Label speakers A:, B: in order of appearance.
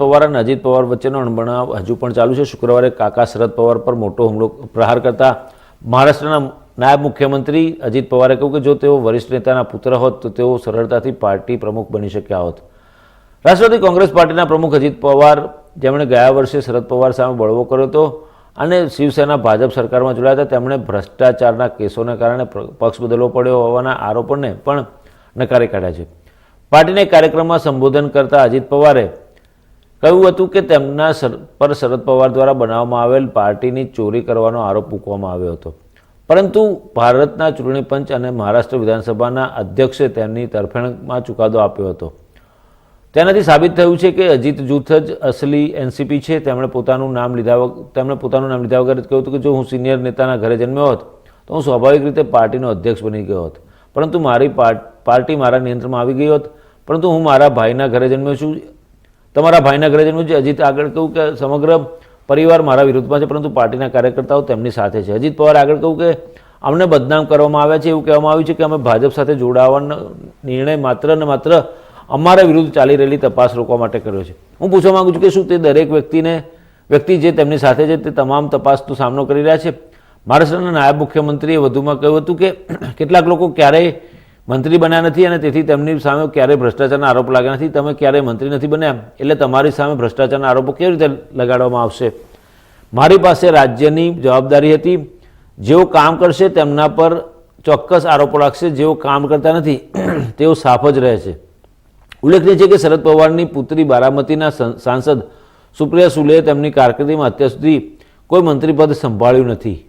A: પવાર અને અજીત પવાર વચ્ચેનો અણબણાવ હજુ પણ ચાલુ છે. શુક્રવારે કાકા શરદ પવાર પર મોટો હુમલો પ્રહાર કરતા મહારાષ્ટ્રના નાયબ મુખ્યમંત્રી અજીત પવારે કહ્યું કે જો તેઓ વરિષ્ઠ નેતાના પુત્ર હોત, તો તેઓ સરળતાથી પાર્ટી પ્રમુખ બની શક્યા હોત. રાષ્ટ્રવાદી કોંગ્રેસ પાર્ટીના પ્રમુખ અજીત પવાર, જેમણે ગયા વર્ષે શરદ પવાર સામે બળવો કર્યો હતો અને શિવસેના ભાજપ સરકારમાં જોડાયા હતા, તેમણે ભ્રષ્ટાચારના કેસોને કારણે પક્ષ બદલવો પડ્યો હોવાના આરોપોને પણ નકારી કાઢ્યા છે. પાર્ટીના કાર્યક્રમમાં સંબોધન કરતા અજીત પવારે કહ્યું હતું કે તેમના પર શરદ પવાર દ્વારા બનાવવામાં આવેલ પાર્ટીની ચોરી કરવાનો આરોપ મૂકવામાં આવ્યો હતો. પરંતુ ભારતના ચૂંટણી પંચ અને મહારાષ્ટ્ર વિધાનસભાના અધ્યક્ષે તેમની તરફેણમાં ચુકાદો આપ્યો હતો. તેનાથી સાબિત થયું છે કે અજીત જૂથ જ અસલી એનસીપી છે. તેમણે પોતાનું નામ લીધા તેમણે પોતાનું નામ લીધા વગર કહ્યું હતું કે જો હું સિનિયર નેતાના ઘરે જન્મ્યો હોત, તો હું સ્વાભાવિક રીતે પાર્ટીનો અધ્યક્ષ બની ગયો હોત. પરંતુ મારી પાર્ટી મારા નિયંત્રણમાં આવી ગઈ હોત. પરંતુ હું મારા ભાઈના ઘરે જન્મ્યો છું. તમારા ભાઈના ઘરે જઈને અજીત આગળ કહ્યું કે સમગ્ર પરિવાર મારા વિરુદ્ધમાં છે, પરંતુ પાર્ટીના કાર્યકર્તાઓ તેમની સાથે છે. અજીત પવાર આગળ કહ્યું કે અમને બદનામ કરવામાં આવ્યા છે, એવું કહેવામાં આવ્યું છે કે અમે ભાજપ સાથે જોડાવાનો નિર્ણય માત્ર ને માત્ર અમારા વિરુદ્ધ ચાલી રહેલી તપાસ રોકવા માટે કર્યો છે. હું પૂછવા માગું છું કે શું તે દરેક વ્યક્તિને, વ્યક્તિ જે તેમની સાથે છે, તે તમામ તપાસનો સામનો કરી રહ્યા છે? મહારાષ્ટ્રના નાયબ મુખ્યમંત્રીએ વધુમાં કહ્યું હતું કે, કેટલાક લોકો ક્યારેય મંત્રી બન્યા નથી અને તેથી તેમની સામે ક્યારેય ભ્રષ્ટાચારના આરોપ લાગ્યા નથી. તમે ક્યારેય મંત્રી નથી બન્યા એટલે તમારી સામે ભ્રષ્ટાચારના આરોપો કેવી રીતે લગાડવામાં આવશે? મારી પાસે રાજ્યની જવાબદારી હતી. જેઓ કામ કરશે તેમના પર ચોક્કસ આરોપો લાગશે. જેઓ કામ કરતા નથી, તેઓ સાફ જ રહે છે. ઉલ્લેખનીય છે કે શરદ પવારની પુત્રી બારામતીના સાંસદ સુપ્રિયા સુલેએ તેમની કારકિર્દીમાં અત્યાર સુધી કોઈ મંત્રીપદ સંભાળ્યું નથી.